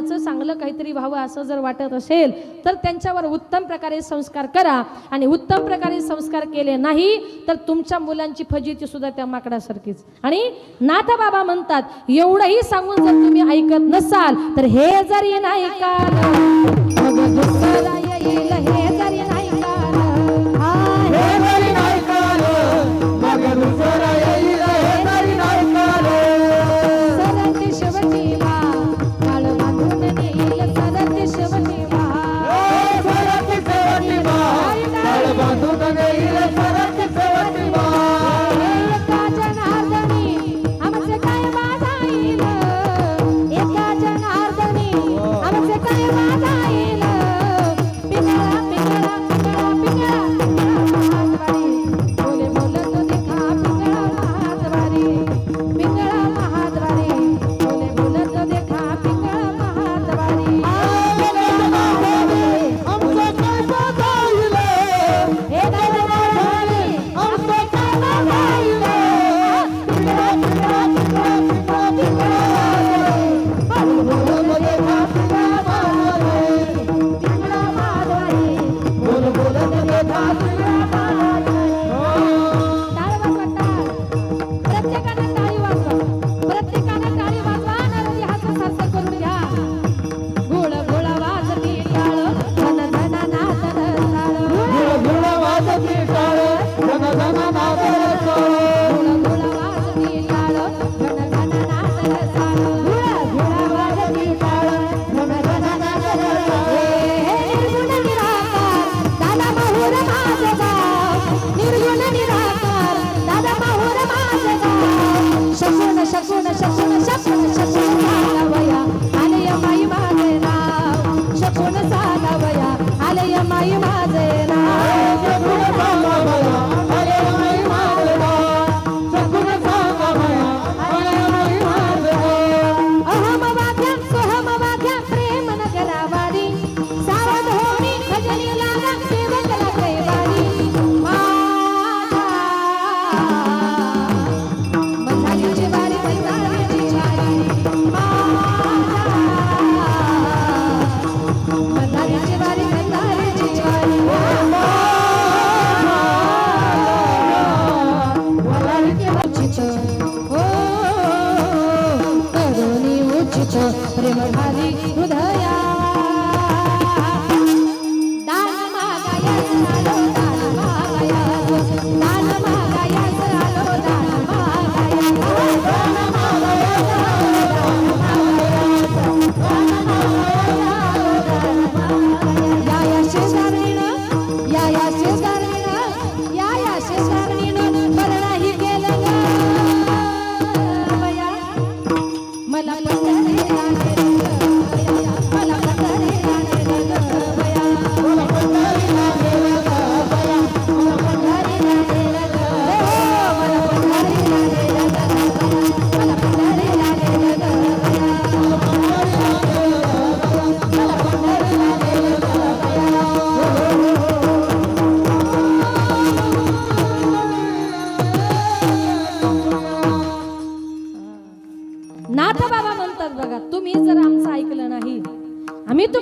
मुलाचं चांगलं काहीतरी व्हावं असं जर वाटत असेल तर त्यांच्यावर उत्तम प्रकारे संस्कार करा. आणि उत्तम प्रकारे संस्कार केले नाही तर तुमच्या मुलांची फजिती सुद्धा त्या माकडासारखीच. आणि नाथा बाबा म्हणतात एवढंही सांगून जर तुम्ही ऐकत नसाल तर हे जर येईल 在喜发 প্রেম ভারি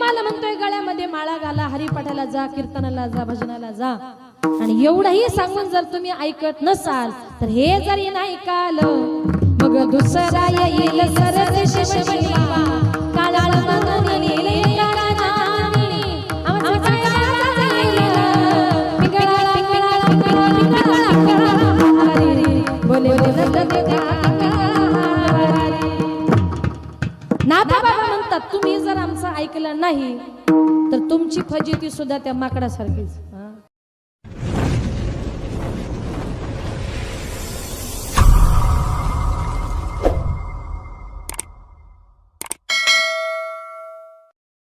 तुम्हाला म्हणतोय गळ्यामध्ये माळा घाला हरिपाठाला जा कीर्तनाला जा भजनाला जा. आणि एवढंही सांगून जर तुम्ही ऐकत नसाल तर हे जरी नाही काल मग दुसरा येईल नाथा बाबा म्हणतात तुम्ही जर आमचं ऐकलं नाही तर तुमची फजिती सुद्धा त्या माकडासारखीच.